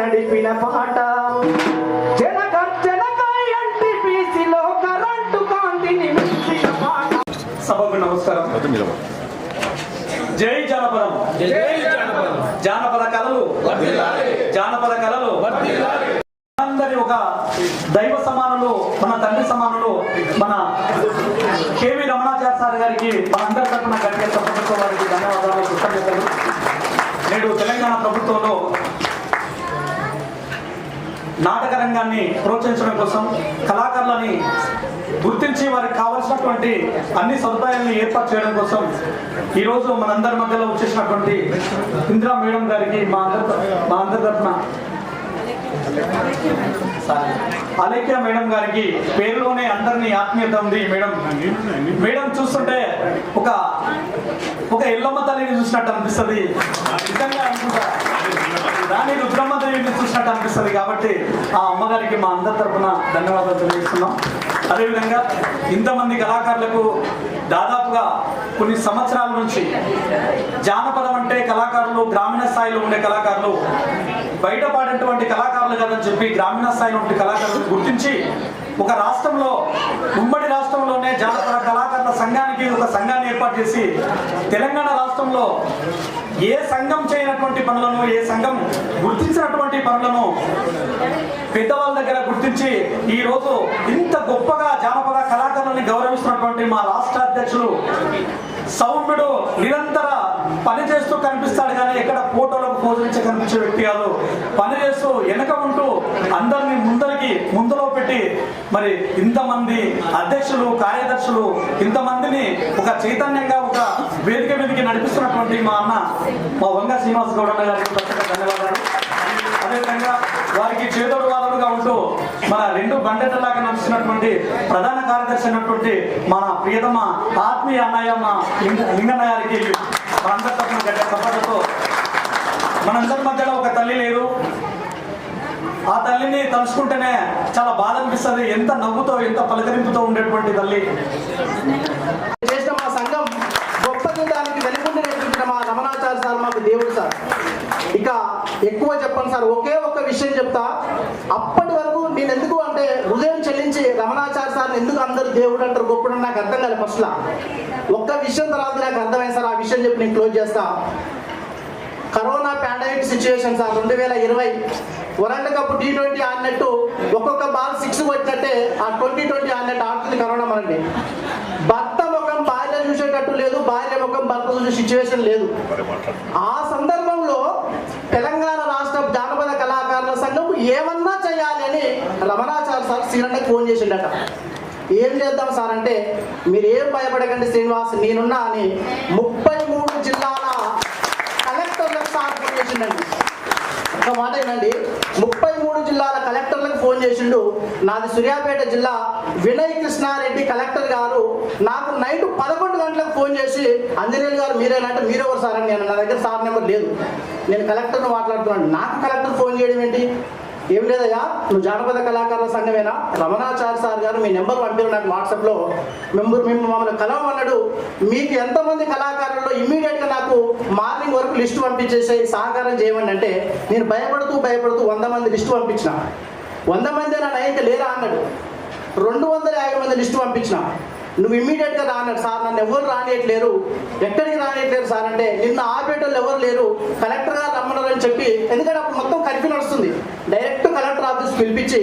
నడిపిన పాట. జై జానపదం. జానపద. కళలు. జానపద కళలు. అందరి ఒక దైవ సమానంలో మన తండ్రి సమానంలో మన కేవీ రమణాచార్య సార్ గారికి మన అందరి తరఫున కట్టే ప్రభుత్వం వారికి ధన్యవాదాలు నేడు తెలంగాణ ప్రభుత్వంలో నాటక రంగాన్ని ప్రోత్సహించడం కోసం కళాకారులని గుర్తించి వారికి కావలసినటువంటి అన్ని సదుపాయాలను ఏర్పాటు చేయడం కోసం ఈరోజు మనందరి మధ్యలో వచ్చేసినటువంటి ఇందిరా మేడం గారికి మా అందరి మా అందరి తరఫున అలేఖ్య మేడం గారికి పేరులోనే అందరినీ ఆత్మీయత ఉంది మేడం. మేడం చూస్తుంటే ఒక ఒక ఎల్లమ్మ తల్లిని చూసినట్టు అనిపిస్తుంది. నిజంగా అనుకుంటా. రాణి రుద్రమ్మదేవిని చూసినట్టు అనిపిస్తుంది కాబట్టి ఆ అమ్మగారికి మా అందరి తరఫున ధన్యవాదాలు తెలియజేస్తున్నాం. అదేవిధంగా ఇంతమంది కళాకారులకు దాదాపుగా కొన్ని సంవత్సరాల నుంచి జానపదం అంటే కళాకారులు గ్రామీణ స్థాయిలో ఉండే కళాకారులు బయట పాడేటువంటి కళాకారులు కాదని చెప్పి గ్రామీణ స్థాయిలో ఉండే కళాకారులు గుర్తించి ఒక రాష్ట్రంలో ఉమ్మడి రాష్ట్రంలోనే జానపద కళాకారుల సంఘానికి ఒక సంఘాన్ని ఏర్పాటు చేసి తెలంగాణ రాష్ట్రంలో ఏ సంఘం చేయనటువంటి పనులను ఏ సంఘం గుర్తించినటువంటి పనులను పెద్దవాళ్ళ దగ్గర గుర్తించి ఈ రోజు ఇంత గొప్పగా జానపద కళాకారులని గౌరవిస్తున్నటువంటి మా రాష్ట్ర అధ్యక్షులు సౌమ్యుడు నిరంతర పని చేస్తూ కనిపిస్తాడు కానీ ఎక్కడ ఫోటోలకు పోజరించి కనిపించే వ్యక్తి కాదు. పని చేస్తూ వెనక ఉంటూ అందరినీ ముందరికి ముందులో పెట్టి మరి ఇంతమంది అధ్యక్షులు కార్యదర్శులు ఇంతమందిని ఒక చైతన్యంగా ఒక వేదిక మీదకి నడిపిస్తున్నటువంటి మా అన్న మా వంగ శ్రీనివాస్ గౌడ గారికి ధన్యవాదాలు. అదేవిధంగా వారికి చేదోడు వాదోడుగా ఉంటూ మన రెండు బండెటలాగా నడుస్తున్నటువంటి ప్రధాన కార్యదర్శి అయినటువంటి మన ప్రియతమ ఆత్మీయ అన్నయ్య మా లింగ లింగన్న గడ్డ మనందరి మధ్యలో ఒక తల్లి లేదు ఆ తల్లిని తలుచుకుంటేనే చాలా బాధ అనిపిస్తుంది. ఎంత నవ్వుతో ఎంత పలకరింపుతో ఉండేటువంటి తల్లి చేసిన మా సంఘం గొప్పది దానికి వెనుకుండి నేర్పించిన మా రమణాచార్య సార్ మాకు దేవుడు సార్ ఇంకా ఎక్కువ చెప్పండి సార్. ఒకే ఒక్క విషయం చెప్తా. అప్పటి వరకు నేను ఎందుకు అంటే హృదయం చెల్లించి రమణాచార్య సార్ ఎందుకు అందరు దేవుడు అంటారు గొప్పడు నాకు అర్థం కాలేదు ఫస్ట్లా ఒక్క విషయం తర్వాత నాకు అర్థమైంది సార్. ఆ విషయం చెప్పి నేను క్లోజ్ చేస్తా. కరోనా పాండమిక్ సిచ్యువేషన్ సార్ రెండు వేల ఇరవై. వరల్డ్ కప్ టీ ట్వంటీ ఆడినట్టు ఒక్కొక్క బాల్ సిక్స్ వచ్చినట్టే ఆ ట్వంటీ ట్వంటీ ఆడినట్టు ఆడుతుంది కరోనా మనకి భర్త ముఖం భార్య చూసేటట్టు లేదు భార్య ముఖం భర్త చూసే సిచ్యువేషన్ లేదు. ఆ సందర్భం తెలంగాణ రాష్ట్ర జానపద కళాకారుల సంఘం ఏమన్నా చేయాలి అని రమణాచార్య సార్ శ్రీరంగకి ఫోన్ చేసిండట. ఏం చేద్దాం సార్ అంటే మీరు ఏం భయపడకండి శ్రీనివాస్ నేనున్నా అని ముప్పై మూడు జిల్లాల కలెక్టర్లకు సార్ ఫోన్ చేసిండండి. ఒక మాట ఏంటండి ముప్పై మూడు జిల్లాల కలెక్టర్లకు ఫోన్ చేసిండు. నాది సూర్యాపేట జిల్లా వినయ్ కృష్ణారెడ్డి కలెక్టర్ గారు. నాకు నైట్ పదకొండు గంటలకు ఫోన్ చేసి అంజనేయులు గారు మీరేనంటే మీరెవరు సార్? అని నేను నా దగ్గర సార్ నెంబర్ లేదు. నేను కలెక్టర్ను మాట్లాడుతున్నాను. నాకు కలెక్టర్ ఫోన్ చేయడం ఏంటి? ఏం లేదయ్యా? నువ్వు జానపద కళాకారుల సంఘమేనా? రమణాచార్య సార్ గారు మీ నెంబర్ పంపారు నాకు వాట్సాప్లో. మెంబర్ మేము మమ్మల్ని కలవమన్నాడు మీకు ఎంతమంది కళాకారుల్లో ఇమ్మీడియట్గా నాకు మార్నింగ్ వరకు లిస్ట్ పంపించేసి సహకారం చేయమని అంటే నేను భయపడుతూ భయపడుతూ వంద మంది లిస్ట్ పంపించిన. వంద మంది నా నైన్కి లేరా అన్నాడు. రెండు వందల యాభై మంది లిస్ట్ పంపించిన. నువ్వు ఇమ్మీడియట్గా రాన్నాడు సార్ నన్ను ఎవరు రానియట్లేరు. ఎక్కడికి రానియట్లేరు సార్ అంటే నిన్న ఆపేటోళ్ళు ఎవరు లేరు కలెక్టర్ గారు రమ్మన్నారని చెప్పి ఎందుకంటే అప్పుడు మొత్తం కర్ఫ్యూ నడుస్తుంది. డైరెక్ట్ కలెక్టర్ ఆఫీస్ పిలిపించి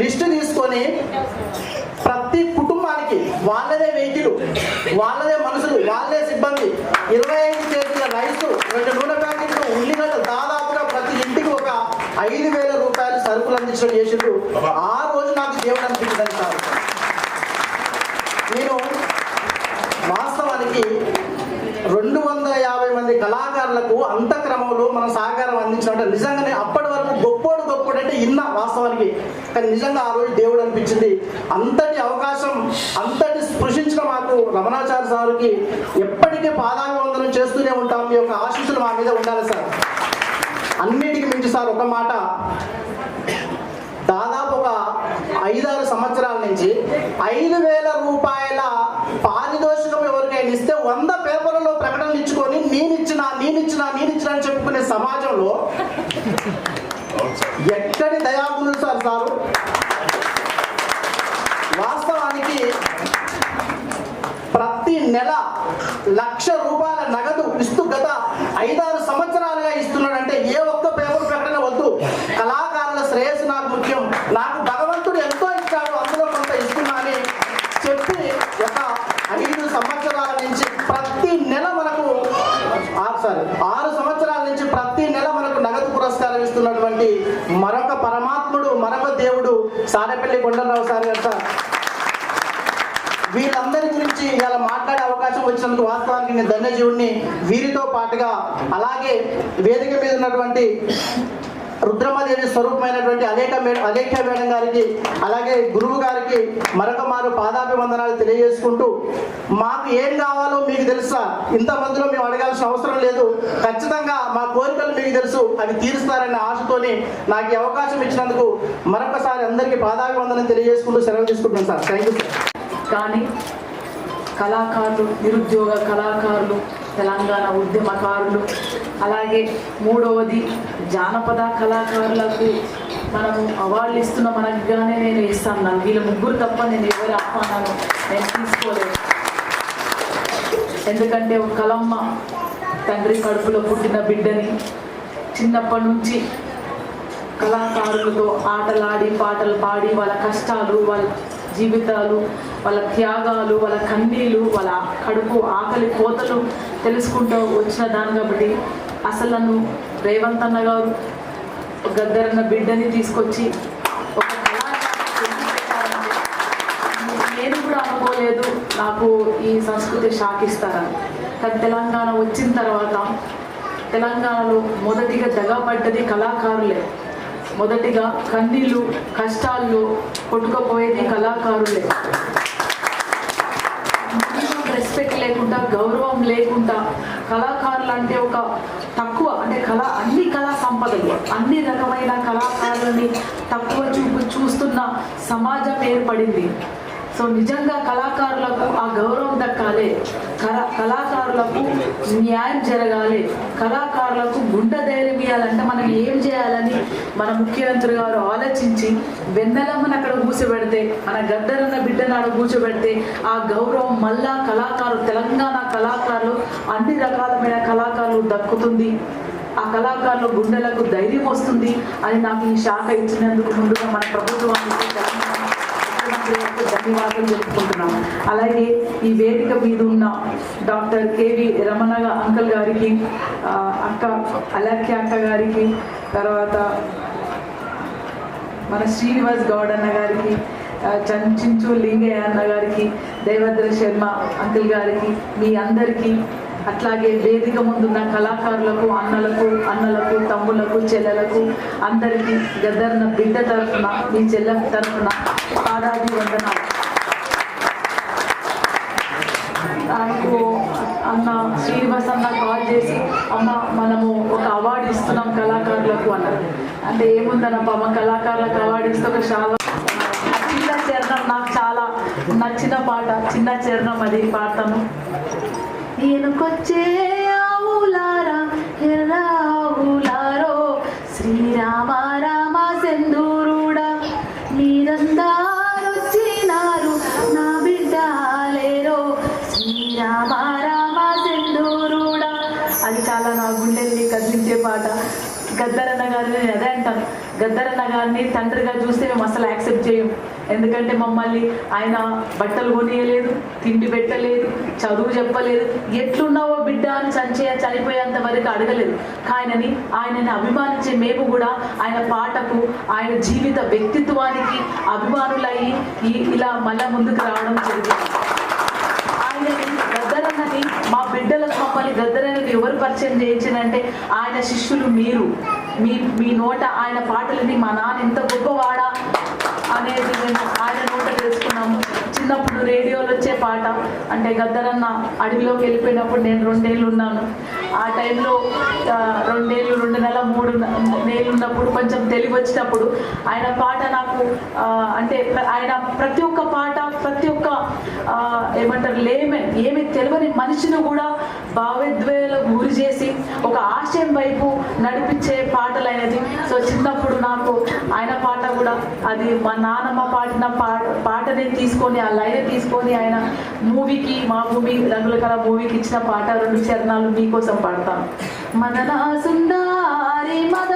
లిస్ట్ తీసుకొని ప్రతి కుటుంబానికి వాళ్ళదే వెహికల్ వాళ్ళదే మనుషులు వాళ్ళదే సిబ్బంది. ఇరవై ఐదు కేజీల రైస్ రెండు నూనె ప్యాకెట్లు ఉల్లిగడ్డ దాదాపుగా ప్రతి ఇంటికి ఒక ఐదు వేల రూపాయలు సరుకులు అందించడం చేసిండు ఆ రోజు నాకు దేవుడు అనిపించింది సార్ నేను వాస్తవానికి రెండు వందల యాభై మంది కళాకారులకు అంత క్రమంలో మనం సహకారం అందించినట్టు నిజంగానే అప్పటి వరకు గొప్పోడు గొప్పోడు అంటే ఇన్న వాస్తవానికి. కానీ నిజంగా ఆ రోజు దేవుడు అనిపించింది. అంతటి అవకాశం అంతటి స్పృశించిన మాకు రమణాచార్య సార్కి ఎప్పటికీ పాదాభివందనం చేస్తూనే ఉంటాం. మీ యొక్క ఆశీస్సులు మా మీద ఉండాలి సార్. అన్నిటికీ మించి సార్ ఒక మాట. దాదాపు ఒక ఐదారు సంవత్సరాల నుంచి ఐదు వేల రూపాయల పారితోషికం ఎవరికైనా ఇస్తే వంద నేనిచ్చిన నేనిచ్చిన నేనిచ్చిన అని చెప్పుకునే సమాజంలో ఎక్కడి దయాగుణులు సార్ సారు? వాస్తవానికి ప్రతి నెల లక్ష రూపాయల పరమాత్ముడు మరమ దేవుడు సారెపల్లి కొండరావు సార్ గారు వీళ్ళందరి గురించి ఇలా మాట్లాడే అవకాశం వచ్చినందుకు వాస్తవానికి నేను ధన్యజీవుడిని వీరితో పాటుగా అలాగే వేదిక మీద ఉన్నటువంటి రుద్రమదేవి స్వరూపమైనటువంటి అనేక మేడం మేడం గారికి అలాగే గురువు గారికి మరొక మారు పాదాభివందనాలు తెలియజేసుకుంటూ మాకు ఏం కావాలో మీకు తెలుసా? ఇంతమందిలో మేము అడగాల్సిన అవసరం లేదు. ఖచ్చితంగా మా కోరికలు మీకు తెలుసు. అవి తీరుస్తారనే ఆశతోని నాకు ఈ అవకాశం ఇచ్చినందుకు మరొకసారి అందరికీ పాదాభివందనం తెలియజేసుకుంటూ సెలవు తీసుకుంటున్నాను సార్. Thank you sir. కానీ కళాకారులు నిరుద్యోగ కళాకారులు తెలంగాణ ఉద్యమకారులు. అలాగే మూడవది జానపద కళాకారులకు మనము అవార్డులు ఇస్తున్న మనకుగానే నేను ఇస్తాను. నాకు వీళ్ళ ముగ్గురు తప్ప నేను ఎవరి ఆహ్వానాలు నేను తీసుకోలేదు. ఎందుకంటే ఒక కలమ్మ తండ్రి కడుపులో పుట్టిన బిడ్డని చిన్నప్పటి నుంచి కళాకారులతో ఆటలాడి పాటలు పాడి వాళ్ళ కష్టాలు వాళ్ళ జీవితాలు వాళ్ళ త్యాగాలు వాళ్ళ కన్నీళ్ళు వాళ్ళ కడుపు ఆకలి కోతలు తెలుసుకుంటూ వచ్చిన దాన్ని కాబట్టి అసలు నన్ను రేవంత్ అన్న గారు గద్దరన్న బిడ్డని తీసుకొచ్చి ఒక నేను కూడా అనుకోలేదు నాకు ఈ సంస్కృతి షాకిస్తారని. కానీ తెలంగాణ వచ్చిన తర్వాత తెలంగాణలో మొదటిగా దగపడ్డది కళాకారులే. మొదటిగా కన్నీళ్ళు కష్టాల్లో కొట్టుకుపోయేది కళాకారులే. కళాకారులు అంటే ఒక తక్కువ అంటే కళ అన్ని కళా సంపదలు అన్ని రకమైన కళాకారులని తక్కువ చూపు చూస్తున్న సమాజం ఏర్పడింది. సో నిజంగా కళాకారులకు ఆ గౌరవం దక్కాలి. కళాకారులకు న్యాయం జరగాలి. కళాకారులకు గుండె ధైర్యం ఇవ్వాలంటే మనం ఏం చేయాలని మన ముఖ్యమంత్రి గారు ఆలోచించి వెన్నెలమ్మని అక్కడ కూర్చోబెడితే మన గద్దరన్న బిడ్డను అక్కడ కూర్చోబెడితే ఆ గౌరవం మళ్ళా కళాకారులు తెలంగాణ కళాకారులు అన్ని రకాలమైన కళాకారులు దక్కుతుంది. ఆ కళాకారుల గుండెలకు ధైర్యం వస్తుంది అని నాకు ఈ శాఖ ఇచ్చినందుకు ముందుగా మన ప్రభుత్వానికి తెలంగాణ ధన్యవాదాలు చెప్పుకుంటున్నాం అలాగే ఈ వేదిక మీద ఉన్న డాక్టర్ కేవి రమణ అంకల్ గారికి అక్క అలక్య అక్క గారికి తర్వాత మన శ్రీనివాస్ గౌడ్ అన్న గారికి ఆ, చంచించు లింగయ్య అన్న గారికి దేవేంద్ర శర్మ అంకుల్ గారికి మీ అందరికీ అట్లాగే వేదిక ముందున్న కళాకారులకు అన్నలకు అన్నలకు తమ్ములకు చెల్లెలకు అందరికీ గద్దర్న బిడ్డ తరఫున మీ చెల్లె తరఫున పాదాది వందనాలు నాకు అన్న శ్రీనివాస్ అన్న కాల్ చేసి అమ్మ మనము ఒక అవార్డు ఇస్తున్నాం కళాకారులకు అన్నారు అంటే ఏముందనప్ప అమ్మ కళాకారులకు అవార్డు ఇస్తే ఒక చాలా చిన్న చరణం నాకు చాలా నచ్చిన పాట చిన్న చరణం అది పాడతాను ఈయనకొచ్చే ఆవులారా ఎర్ర ఆవులారో శ్రీరామ రామ గద్దరన్న గారిని అదే అంటాను. గద్దరన్న గారిని తండ్రిగా చూస్తే మేము అసలు యాక్సెప్ట్ చేయం ఎందుకంటే మమ్మల్ని ఆయన బట్టలు కొనియలేదు తిండి పెట్టలేదు చదువు చెప్పలేదు. ఎట్లున్నావో బిడ్డ అని చంచే చనిపోయేంత వరకు అడగలేదు. ఆయనని ఆయనని అభిమానించే మేము కూడా ఆయన పాటకు ఆయన జీవిత వ్యక్తిత్వానికి అభిమానులయ్యి ఇలా మళ్ళా ముందుకు రావడం జరిగింది. గద్దరన్నని మా బిడ్డలకు మమ్మల్ని గద్దరన్నని ఎవరు పరిచయం చేయించిందంటే ఆయన శిష్యులు మీరు. మీ మీ నోట ఆయన పాటలని మా నాన్న ఎంత గొప్పవాడా అనేది మేము ఆయన నోట తెలుసుకున్నాము. చిన్నప్పుడు రేడియోలో వచ్చే పాట అంటే గద్దరన్న అడవిలోకి వెళ్ళిపోయినప్పుడు నేను రెండేళ్ళు ఉన్నాను. ఆ టైంలో రెండేళ్ళు రెండు నెలల మూడు నెలలు ఉన్నప్పుడు కొంచెం తెలివి వచ్చినప్పుడు ఆయన పాట నాకు అంటే ఆయన ప్రతి ఒక్క పాట ప్రతి ఒక్క ఏమంటారు లేమెన్ ఏమి తెలియని మనిషిని కూడా భావోద్వేలకు గురి చేసి ఒక ఆశయం వైపు నడిపించే పాటలు అనేది సో చిన్నప్పుడు నాకు ఆయన పాట కూడా అది మా నాన్నమ్మ పాడిన పాట పాటని తీసుకొని ఆ లైన్ తీసుకొని ఆయన మూవీకి మా భూమి రంగుల కళ మూవీకి ఇచ్చిన పాట రెండు చరణాలు మీకోసం పాడతాను. మదనా సుందారి మద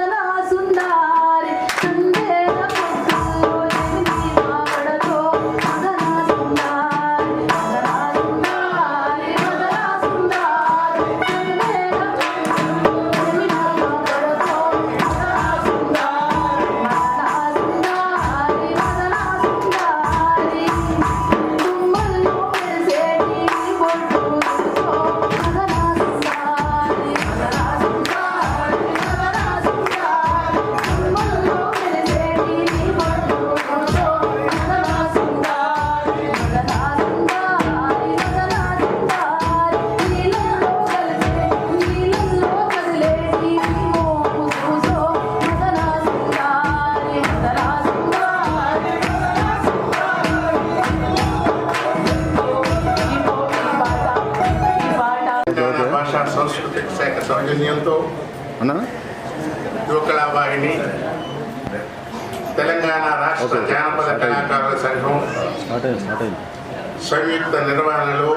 సంయుక్త నిర్వహణలో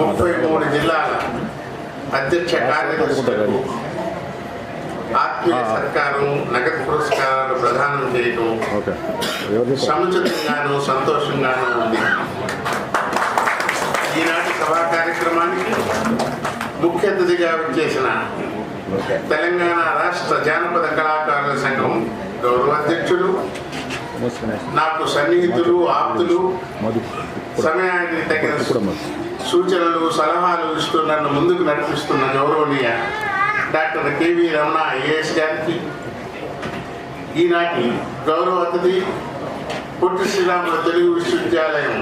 ముప్పై మూడు జిల్లాల అధ్యక్ష కార్యదర్శులకు ఆత్మీయ సత్కారం నగదు పురస్కారాలు ప్రదానం చేయడం సముచితంగాను సంతోషంగాను ఉంది. ఈనాటి సభా కార్యక్రమానికి ముఖ్య అతిథిగా విచ్చేసిన తెలంగాణ రాష్ట్ర జానపద కళాకారుల సంఘం గౌరవ అధ్యక్షులు మోసుకునే నాకు సన్నిహితులు ఆప్తులు సమయానికి తగిన సూచనలు సలహాలు ఇస్తూ నన్ను ముందుకు నడిపిస్తున్న గౌరవనీయ డాక్టర్ కేవీ రమణ ఐఏఎస్ గారికి ఈనాటి గౌరవ అతిథి పొట్టి శ్రీరాముల తెలుగు విశ్వవిద్యాలయం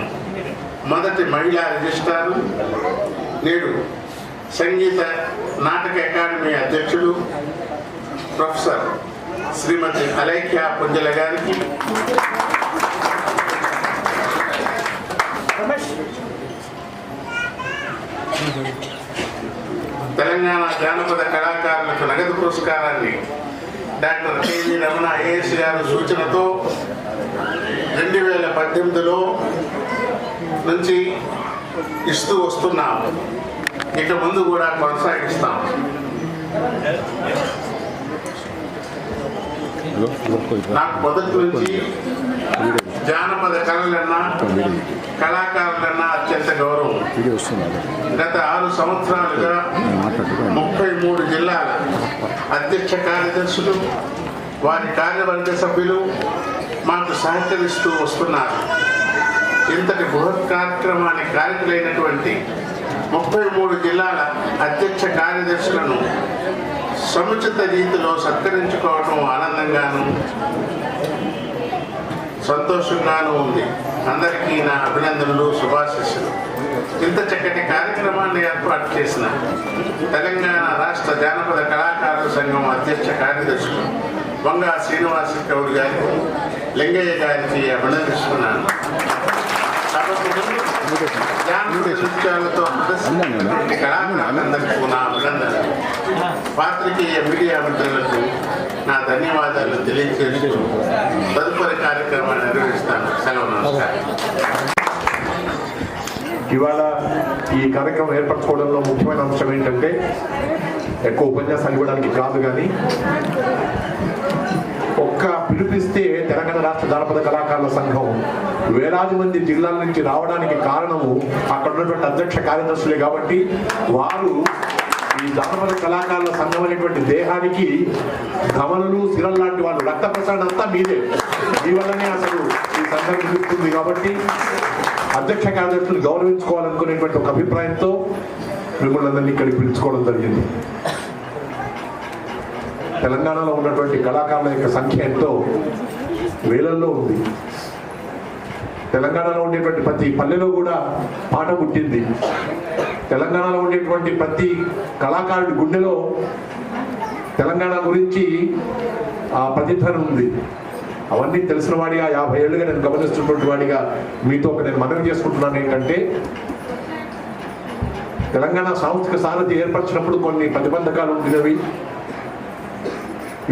మొదటి మహిళా రిజిస్ట్రారు. నేడు సంగీత నాటక అకాడమీ అధ్యక్షులు ప్రొఫెసర్ శ్రీమతి అలైఖ్య పుంజల గారికి. తెలంగాణ జానపద కళాకారులకు నగదు పురస్కారాన్ని డాక్టర్ కేజీ రమణ ఐఏఎస్ గారి సూచనతో రెండు వేల పద్దెనిమిదిలో నుంచి ఇస్తూ వస్తున్నాం ఇక ముందు కూడా కొనసాగిస్తాం నాకు మొదటి నుంచి జానపద కళలన్నా కళాకారులన్నా అత్యంత గౌరవం. గత ఆరు సంవత్సరాలుగా ముప్పై మూడు జిల్లాల అధ్యక్ష కార్యదర్శులు వారి కార్యవర్గ సభ్యులు మాకు సహకరిస్తూ వస్తున్నారు. ఇంతటి బృహత్ కార్యక్రమానికి కారకులైనటువంటి ముప్పై మూడు జిల్లాల అధ్యక్ష కార్యదర్శులను సముచిత రీతిలో సత్కరించుకోవటం ఆనందంగాను సంతోషంగాను ఉంది. అందరికీ నా అభినందనలు శుభాశిస్సులు. ఇంత చక్కటి కార్యక్రమాన్ని ఏర్పాటు చేసిన తెలంగాణ రాష్ట్ర జానపద కళాకారుల సంఘం అధ్యక్ష కార్యదర్శులు వంగా శ్రీనివాస గౌడ్ గారికి లింగయ్య గారికి అభినందిస్తున్నాను. జానపద నృత్యాలతో కళాకారులందరికీ నా అభినందనలు. పాత్రికేయ మీడియా మిత్రులకు నా ధన్యవాదాలు తెలియజేస్తూ తదుపరి కార్యక్రమాన్ని నిర్వహిస్తాను. సెలవు నమస్కారం. ఇవాళ ఈ కార్యక్రమం ఏర్పరచుకోవడంలో ముఖ్యమైన అంశం ఏంటంటే ఎక్కువ ఉపన్యాసాలు ఇవ్వడానికి కాదు కానీ ఒక్క పిలిపిస్తే తెలంగాణ రాష్ట్ర జానపద కళాకారుల సంఘం వేలాది మంది జిల్లాల నుంచి రావడానికి కారణము అక్కడ ఉన్నటువంటి అధ్యక్ష కార్యదర్శులే కాబట్టి వారు ఈ జానపద కళాకారుల సంఘం అనేటువంటి దేహానికి గమనులు సిరల్ లాంటి వాళ్ళు రక్త ప్రసాదం అంతా మీదే. మీ వల్లనే అసలు ఈ సంఘం చూస్తుంది కాబట్టి అధ్యక్ష కార్యదర్శులు గౌరవించుకోవాలనుకునేటువంటి ఒక అభిప్రాయంతో మిమ్మల్ని అందరినీ ఇక్కడికి పిలుచుకోవడం జరిగింది. తెలంగాణలో ఉన్నటువంటి కళాకారుల యొక్క సంఖ్య ఎంతో వేలల్లో ఉంది. తెలంగాణలో ఉండేటువంటి ప్రతి పల్లెలో కూడా పాట పుట్టింది. తెలంగాణలో ఉండేటువంటి ప్రతి కళాకారుడి గుండెలో తెలంగాణ గురించి ఆ ప్రతిధ్వని ఉంది. అవన్నీ తెలిసిన వాడిగా యాభై ఏళ్ళుగా నేను గమనిస్తున్నటువంటి వాడిగా మీతో ఒక నేను మనవి చేసుకుంటున్నాను ఏంటంటే తెలంగాణ సాంస్కృతిక సారథి ఏర్పరిచినప్పుడు కొన్ని ప్రతిబంధకాలు ఉండినవి.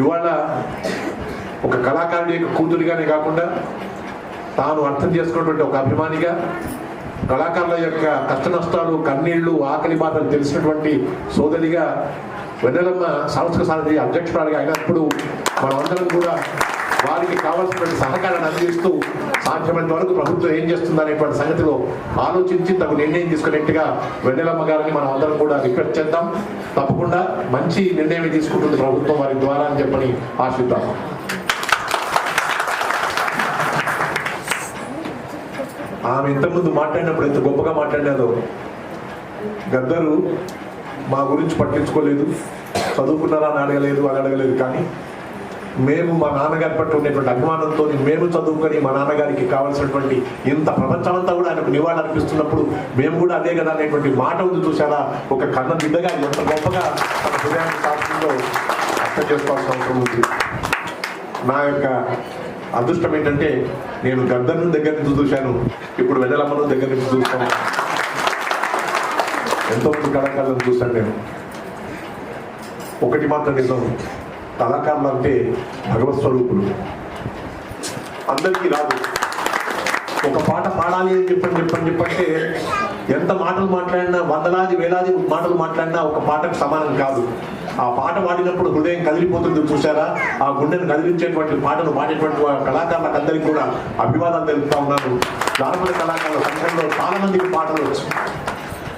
ఇవాళ ఒక కళాకారుడి యొక్క కూతురిగానే కాకుండా తాను అర్థం చేసుకున్నటువంటి ఒక అభిమానిగా కళాకారుల యొక్క కష్ట నష్టాలు కన్నీళ్ళు ఆకలి బాధలు తెలిసినటువంటి సోదరిగా వెన్నెలమ్మ సాంస్కృతిక సారథి అధ్యక్షురాలుగా అయినప్పుడు మనమందరం కూడా వారికి కావాల్సినటువంటి సహకారాన్ని అందిస్తూ సాధ్యమైనంత వరకు ప్రభుత్వం ఏం చేస్తుందనేటువంటి సంగతిలో ఆలోచించి తగు నిర్ణయం తీసుకునేట్టుగా వెన్నెలమ్మ గారిని మనం అందరం కూడా రిక్వెస్ట్ చేద్దాం. తప్పకుండా మంచి నిర్ణయం తీసుకుంటుంది ప్రభుత్వం వారి ద్వారా అని చెప్పని ఆశిద్దాం. ఆమె ఇంతకుముందు మాట్లాడినప్పుడు ఎంత గొప్పగా మాట్లాడినాదో. గద్దరు మా గురించి పట్టించుకోలేదు. చదువుకున్నారా అని అడగలేదు అని అడగలేదు. కానీ మేము మా నాన్నగారి పట్ల ఉండేటువంటి అభిమానంతో మేము చదువుకొని మా నాన్నగారికి కావాల్సినటువంటి ఇంత ప్రపంచమంతా కూడా ఆయనకు నివాళి అర్పిస్తున్నప్పుడు మేము కూడా అదే కదా అనేటువంటి మాట ఉంది చూసారా ఒక కన్న బిడ్డగా ఎంత గొప్పగా తన హృదయాన్ని శాస్త్రంలో అర్థం చేసుకోవాల్సిన అవసరం ఉంది. నా యొక్క అదృష్టం ఏంటంటే నేను గద్దను దగ్గర నుంచి చూశాను ఇప్పుడు వెదలమ్మను దగ్గర నుంచి చూస్తాను. ఎంతో మంది కళాకారులను చూశాను నేను. ఒకటి మాత్రం నిజం కళాకారులు అంటే భగవత్ స్వరూపులు. అందరికీ రాదు. ఒక పాట పాడాలి అని చెప్పని చెప్పని చెప్పంటే ఎంత మాటలు మాట్లాడినా వందలాది వేలాది మాటలు మాట్లాడినా ఒక పాటకు సమానం కాదు. ఆ పాట పాడినప్పుడు హృదయం కదిలిపోతుంది చూసారా ఆ గుండెను కదిలించేటువంటి పాటలు పాడేటువంటి కళాకారులకు అందరికీ కూడా అభివాదాలు తెలుపుతా ఉన్నారు. జానపద కళాకారుల సంఘంలో చాలా మందికి పాటలు వచ్చు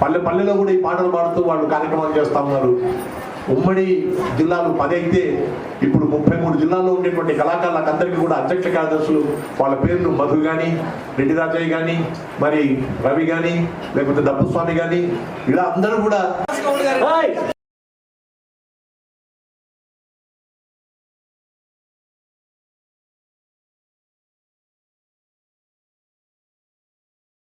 పల్లె పల్లెలో కూడా ఈ పాటలు పాడుతూ వాళ్ళు కార్యక్రమాలు చేస్తా ఉన్నారు. ఉమ్మడి జిల్లాలు పది అయితే ఇప్పుడు ముప్పై మూడు జిల్లాల్లో ఉండేటువంటి కళాకారులకు అందరికీ కూడా అధ్యక్ష కార్యదర్శులు వాళ్ళ పేర్లు మధు కానీ రెడ్డి రాజయ్య కానీ మరి రవి కానీ లేకపోతే దప్పుస్వామి కానీ ఇలా అందరూ కూడా